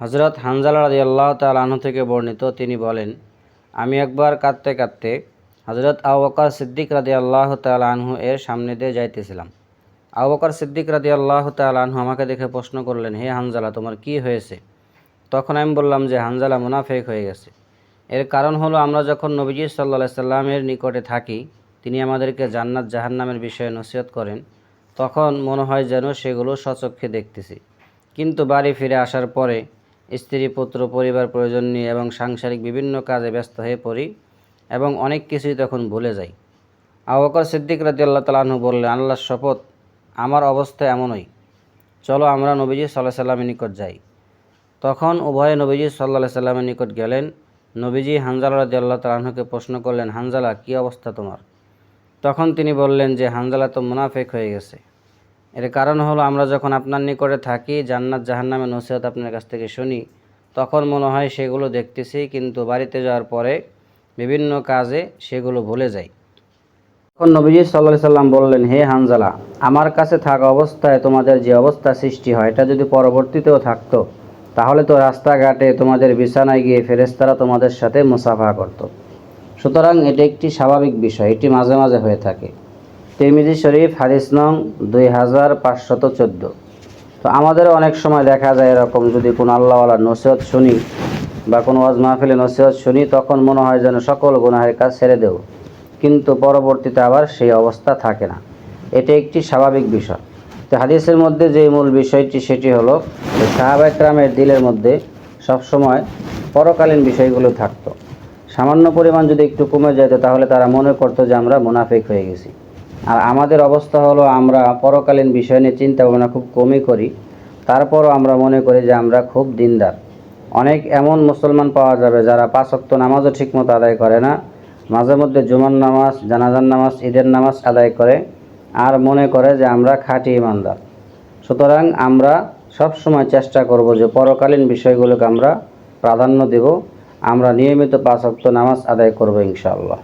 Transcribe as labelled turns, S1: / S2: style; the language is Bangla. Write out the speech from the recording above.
S1: হজরত হানজালা রাজি আল্লাহ তালাহ থেকে বর্ণিত, তিনি বলেন, আমি একবার কাঁদতে কাঁদতে হজরত আবু বকর সিদ্দিক রাজি আল্লাহ তালাহু এর সামনে দিয়ে যাইতেছিলাম। আবু বকর সিদ্দিক রাজি আল্লাহ তালাহু আমাকে দেখে প্রশ্ন করলেন, হে হানজালা, তোমার কি হয়েছে? তখন আমি বললাম যে, হানজালা মুনাফেক হয়ে গেছে। এর কারণ হলো, আমরা যখন নবীজি সাল্লা সাল্লামের নিকটে থাকি, তিনি আমাদেরকে জান্নাত জাহান্নামের বিষয়ে নসিহত করেন, তখন মনে হয় যেন সেগুলো সচক্ষে দেখতেছি। কিন্তু বাড়ি ফিরে আসার পরে স্ত্রী, পুত্র, পরিবার, প্রয়োজন নিয়ে এবং সাংসারিক বিভিন্ন কাজে ব্যস্ত হয়ে পড়ি এবং অনেক কিছুই তখন ভুলে যাই। আবকর সিদ্দিক রাজি আল্লাহ তালাহু বললেন, আল্লাহর শপথ আমার অবস্থা এমনই। চলো আমরা নবীজি সাল্লাহ সাল্লামের নিকট যাই। তখন উভয়ে নবীজি সাল্লাহ সাল্লামের নিকট গেলেন। নবীজি হানজালা রাজি আল্লাহ তালাহুকে প্রশ্ন করলেন, হানজালা, কী অবস্থা তোমার? তখন তিনি বললেন যে, হানজালা তো মুনাফেক হয়ে গেছে। এর কারণ হলো আমরা যখন আপনার নিকটে থাকি, জান্নাত জাহান্নামে নসিহত আপনার কাছ থেকে শুনি, তখন মনে হয় সেগুলো দেখতেছি, কিন্তু বাড়িতে যাওয়ার পরে বিভিন্ন কাজে সেগুলো ভুলে যাই তখন নবীজি সাল্লাহ সাল্লাম বললেন, হে হানজালা, আমার কাছে থাকা অবস্থায় তোমাদের যে অবস্থা সৃষ্টি হয়, এটা যদি পরবর্তীতেও থাকতো, তাহলে তো রাস্তাঘাটে তোমাদের বিছানায় গিয়ে ফেরেস্তারা তোমাদের সাথে মুসাফা করত। সুতরাং এটি একটি স্বাভাবিক বিষয়, এটি মাঝে মাঝে হয়ে থাকে তিরমিজি শরীফ, হাদিস নং দুই হাজার পাঁচশত চোদ্দ। তো আমাদের অনেক সময় দেখা যায় এরকম, যদি কোনো আল্লাহওয়ালা নসিহত শুনি বা কোনো ওয়াজ মাহফিলে নসিহত শুনি, তখন মনে হয় যেন সকল গুনাহের কাজ ছেড়ে দেব। কিন্তু পরবর্তীতে আবার সেই অবস্থা থাকে না। এটি একটি স্বাভাবিক বিষয়। তো হাদিসের মধ্যে যে মূল বিষয়টি, সেটি হলো সাহাবাকরামের দিলের মধ্যে সবসময় পরকালীন বিষয়গুলো থাকতো। সামান্য পরিমাণ যদি একটু কমে যেত, তাহলে তারা মনে করতো যে আমরা মুনাফিক হয়ে গেছি। আর আমাদের অবস্থা হলো আমরা পরকালীন বিষয় নিয়ে চিন্তা ভাবনা খুব কমই করি। তারপরও আমরা মনে করি যে আমরা খুব দিনদার। অনেক এমন মুসলমান পাওয়া যাবে যারা পাঁচ ওয়াক্ত নামাজও ঠিকমতো আদায় করে না, মাঝে মধ্যে জুমার নামাজ, জানাজার নামাজ, ঈদের নামাজ আদায় করে আর মনে করে যে আমরা খাঁটি ইমানদার সুতরাং আমরা সব সময় চেষ্টা করব যে পরকালীন বিষয়গুলোকে আমরা প্রাধান্য দেব। আমরা নিয়মিত পাঁচ ওয়াক্ত নামাজ আদায় করব ইনশাআল্লাহ।